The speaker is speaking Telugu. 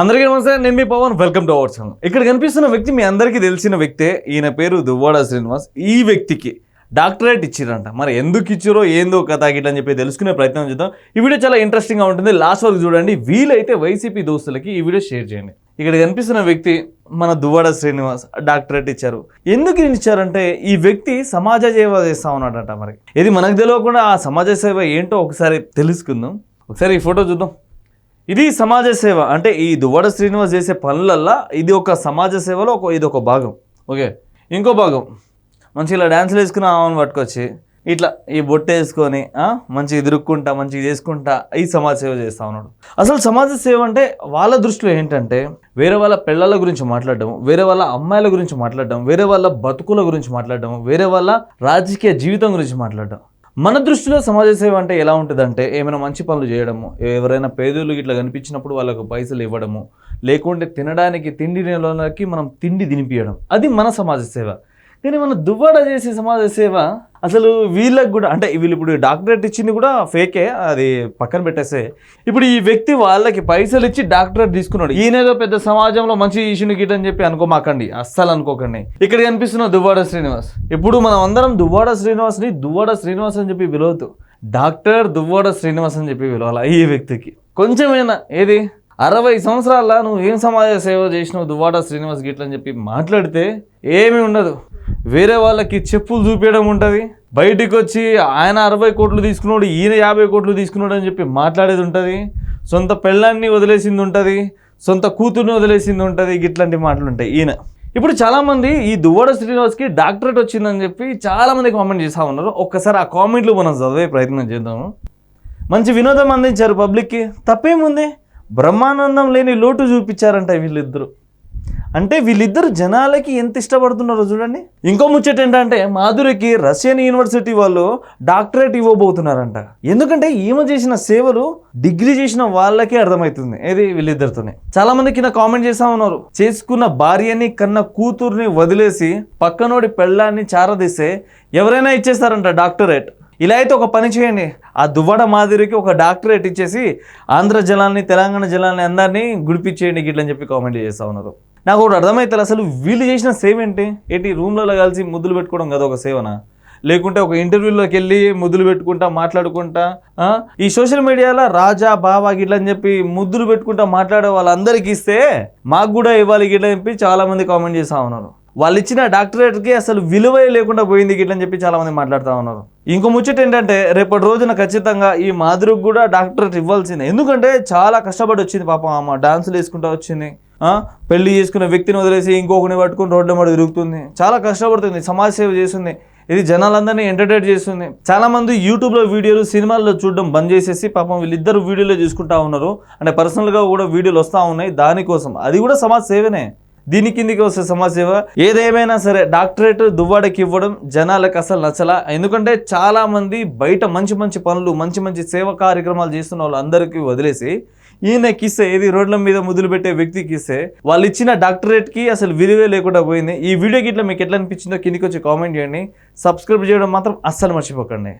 అందరికీ నమస్తే నేను మీ Pavan. Welcome to our channel ఇక్కడ కనిపిస్తున్న వ్యక్తి మీ అందరికీ తెలిసిన వ్యక్తే. ఈయన పేరు దువ్వాడ శ్రీనివాస్. ఈ వ్యక్తికి డాక్టరేట్ ఇచ్చిరంట. మరి ఎందుకు ఇచ్చారో ఏందో కథ గిట్ల అని చెప్పి తెలుసుకునే ప్రయత్నం చేద్దాం. ఈ వీడియో చాలా ఇంట్రెస్టింగ్గా ఉంటుంది. లాస్ట్ వరకు చూడండి. వీలైతే వైసీపీ దోస్తులకి ఈ వీడియో షేర్ చేయండి. ఇక్కడ కనిపిస్తున్న వ్యక్తి మన దువ్వాడ శ్రీనివాస్ డాక్టరేట్ ఇచ్చారు. ఎందుకు ఇచ్చారంటే ఈ వ్యక్తి సమాజ సేవ చేస్తా ఉన్నాడట మరి. ఇది మనకు తెలియకుండా ఆ సమాజ సేవ ఏంటో ఒకసారి తెలుసుకుందాం. ఒకసారి ఈ ఫోటో చూద్దాం. ఇది సమాజ సేవ. అంటే ఈ దువ్వడ శ్రీనివాస్ చేసే పనులల్లా ఇది ఒక సమాజ సేవలో ఒక ఇది ఒక భాగం. ఓకే? ఇంకో భాగం. మంచిగా ఇలా డ్యాన్సులు వేసుకుని ఆమెను పట్టుకొచ్చి ఇట్లా ఈ బొట్టు వేసుకొని మంచిగా ఎదురుక్కుంటా మంచిగా చేసుకుంటా ఈ సమాజ సేవ చేస్తా ఉన్నాడు. అసలు సమాజ సేవ అంటే వాళ్ళ దృష్టిలో ఏంటంటే వేరే వాళ్ళ పిల్లల గురించి మాట్లాడడం వేరే వాళ్ళ అమ్మాయిల గురించి మాట్లాడడం వేరే వాళ్ళ బతుకుల గురించి మాట్లాడడం వేరే వాళ్ళ రాజకీయ జీవితం గురించి మాట్లాడడం. మన దృష్టిలో సమాజ సేవ అంటే ఎలా ఉంటుందంటే ఏమైనా మంచి పనులు చేయడము ఎవరైనా పేదోళ్ళు ఇట్లా కనిపించినప్పుడు వాళ్ళకు పైసలు ఇవ్వడము లేకుంటే తినడానికి తిండి నెలకి మనం తిండి తినిపించడం అది మన సమాజ సేవ. కానీ మన దువ్వాడ చేసే సమాజ సేవ? అసలు వీళ్ళకి కూడా అంటే వీళ్ళు ఇప్పుడు డాక్టరేట్ ఇచ్చింది కూడా ఫేకే అది పక్కన పెట్టేస్తే. ఇప్పుడు ఈ వ్యక్తి వాళ్ళకి పైసలు ఇచ్చి డాక్టరేట్ తీసుకున్నాడు. ఈయనేదో పెద్ద సమాజంలో మంచి ఈషుని గిట్ అని చెప్పి అనుకోమాకండి. అస్సలు అనుకోకండి. ఇక్కడ కనిపిస్తున్న దువ్వాడ శ్రీనివాస్. ఇప్పుడు మనం అందరం దువ్వాడ శ్రీనివాస్ని దువ్వాడ శ్రీనివాస్ అని చెప్పి పిలవద్దు డాక్టర్ దువ్వాడ శ్రీనివాస్ అని చెప్పి పిలవాలి ఈ వ్యక్తికి? కొంచెమైనా ఏది? అరవై సంవత్సరాల నువ్వు ఏం సమాజ సేవ చేసినావు? దువ్వాడ శ్రీనివాస్ గిట్లని చెప్పి మాట్లాడితే ఏమీ ఉండదు. వేరే వాళ్ళకి చెప్పులు చూపించడం ఉంటుంది. బయటికి వచ్చి ఆయన అరవై కోట్లు తీసుకున్నాడు ఈయన యాభై కోట్లు తీసుకున్నాడు అని చెప్పి మాట్లాడేది ఉంటుంది. సొంత పెళ్ళాన్ని వదిలేసింది ఉంటుంది. సొంత కూతుర్ని వదిలేసింది ఉంటుంది గిట్లాంటి మాటలు ఉంటాయి ఈయన. ఇప్పుడు చాలామంది ఈ దువ్వాడ శ్రీనివాస్కి డాక్టరేట్ వచ్చిందని చెప్పి చాలామంది కామెంట్ చేస్తూ ఉన్నారు. ఒక్కసారి ఆ కామెంట్లు మనం చదివే ప్రయత్నం చేద్దాము. మంచి వినోదం అందించారు పబ్లిక్కి. తప్పేముంది? బ్రహ్మానందం లేని లోటు చూపించారంట వీళ్ళిద్దరూ. అంటే వీళ్ళిద్దరు జనాలకి ఎంత ఇష్టపడుతున్నారో చూడండి. ఇంకో ముచ్చట ఏంటంటే మాధురికి రష్యన్ యూనివర్సిటీ వాళ్ళు డాక్టరేట్ ఇవ్వబోతున్నారంట. ఎందుకంటే ఈమె చేసిన సేవలు డిగ్రీ చేసిన వాళ్ళకే అర్థమవుతుంది. ఏది వీళ్ళిద్దరితోనే. చాలా మంది కింద కామెంట్ చేస్తా ఉన్నారు. చేసుకున్న భార్యని కన్న కూతుర్ని వదిలేసి పక్కనోడి పెళ్ళాన్ని చారదీస్తే ఎవరైనా ఇచ్చేస్తారంట డాక్టరేట్. ఇలా అయితే ఒక పని చేయండి. ఆ దువ్వడ మాదిరికి ఒక డాక్టరేట్ ఇచ్చేసి ఆంధ్ర జలాన్ని తెలంగాణ జలాన్ని అందరినీ గుడిపించేయండి గిట్లని చెప్పి కామెంట్ చేస్తూ ఉన్నారు. నాకు ఒకటి అర్థమవుతుంది అసలు వీళ్ళు చేసిన సేవ ఏంటి? ఏంటి రూమ్లలో కలిసి ముద్దులు పెట్టుకోవడం కదా ఒక సేవనా? లేకుంటే ఒక ఇంటర్వ్యూలోకి వెళ్ళి ముద్దులు పెట్టుకుంటా మాట్లాడుకుంటా ఈ సోషల్ మీడియాలో రాజా బాబా గిట్ల అని చెప్పి ముద్దులు పెట్టుకుంటా మాట్లాడే వాళ్ళందరికీ ఇస్తే మాకు కూడా ఇవ్వాలి గిట్ల చెప్పి చాలామంది కామెంట్ చేస్తూ ఉన్నారు. వాళ్ళు ఇచ్చిన డాక్టరేట్కి అసలు విలువే లేకుండా పోయింది గిట్లని చెప్పి చాలామంది మాట్లాడుతూ ఉన్నారు. ఇంకో ముచ్చట ఏంటంటే రేపటి రోజున ఖచ్చితంగా ఈ మాధురికి కూడా డాక్టరేట్ ఇవ్వాల్సిందే. ఎందుకంటే చాలా కష్టపడి వచ్చింది పాపం ఆమె. డాన్సులు వేసుకుంటూ వచ్చింది. పెళ్ళి చేసుకున్న వ్యక్తిని వదిలేసి ఇంకొకరిని పట్టుకుని రోడ్ల మీద తిరుగుతుంది. చాలా కష్టపడుతుంది. సమాజ సేవ చేస్తుంది. ఇది జనాలందరినీ ఎంటర్టైన్ చేస్తుంది. చాలా మంది యూట్యూబ్లో వీడియోలు సినిమాల్లో చూడడం బంద్ చేసేసి పాపం వీళ్ళిద్దరు వీడియోలో చూసుకుంటా ఉన్నారు. అంటే పర్సనల్గా కూడా వీడియోలు వస్తూ ఉన్నాయి. దానికోసం. అది కూడా సమాజ సేవనే. దీని కిందికి వస్తే సమాజ సేవ ఏదేమైనా సరే డాక్టరేట్ దువ్వాడకి ఇవ్వడం జనాలకు అసలు నచ్చలా. ఎందుకంటే చాలా మంది బయట మంచి మంచి పనులు మంచి మంచి సేవ కార్యక్రమాలు చేస్తున్న వాళ్ళు అందరికీ వదిలేసి ఈయనకి ఇస్తే ఏది రోడ్ల మీద ముద్దులు పెట్టే వ్యక్తికి ఇస్తే వాళ్ళు ఇచ్చిన డాక్టరేట్కి అసలు విలువే లేకుండా పోయింది. ఈ వీడియోకి ఇట్లా మీకు ఎట్లా అనిపించిందో కిందికి వచ్చి కామెంట్ చేయండి. సబ్స్క్రైబ్ చేయడం మాత్రం అస్సలు మర్చిపోకండి.